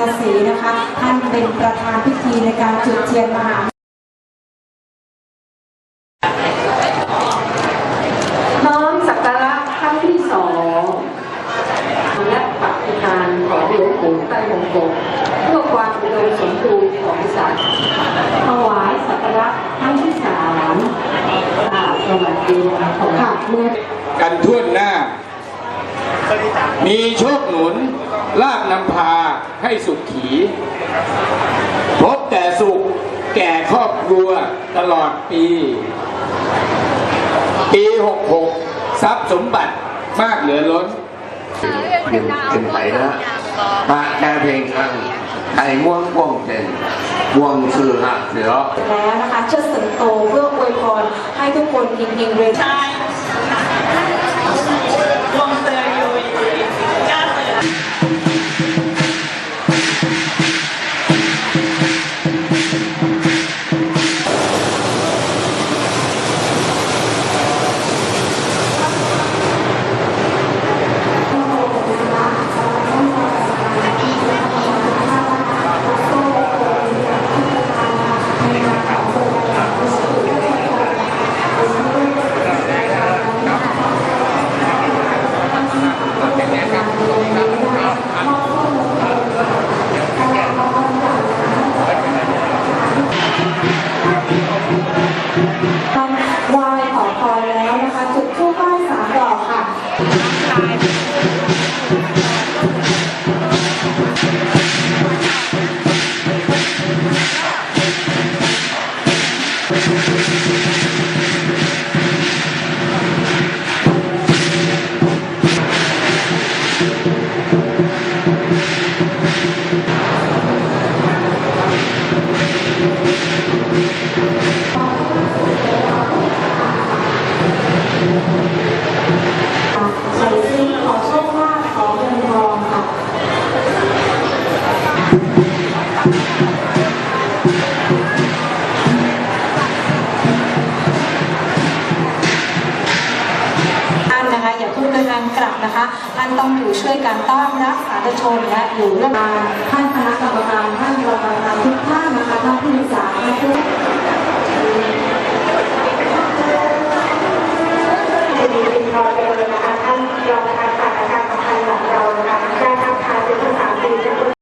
ประธานพิธีในการจุดเทียนมหาน้อมสักการะครั้งที่สองและปฏิทานของหลวงปู่ไตรมงคลเพื่อความอุดมสมบูรณ์ของสัตว์ถวายสักการะครั้งที่สามกราบสวัสดีของข้าเมื่อกันทั่วหน้า มีโชคหนุน ลากนำพาให้สุขขี พบแต่สุขแก่ครอบครัวตลอดปี ปี 66 ทรัพย์สมบัติมากเหลือล้นเป็นเป็นไผ่นะพระแก้เพลงข้างไข่ม่วงม่วงเจนม่วงชื่อหักเสือแล้วนะคะเชิดสิงโตเพื่ออวยพรให้ทุกคนเฮงๆเรวยท่ ค่ะ ดินทางกนะคะท่านต้องอยู่ช่วยกันต้อนรับสาธุชนและอยู่ร่วมกันท่านคณะกรรมการท่านรองประธานทุกท่านนะคะท่านผู้ศึกษาท่านผู้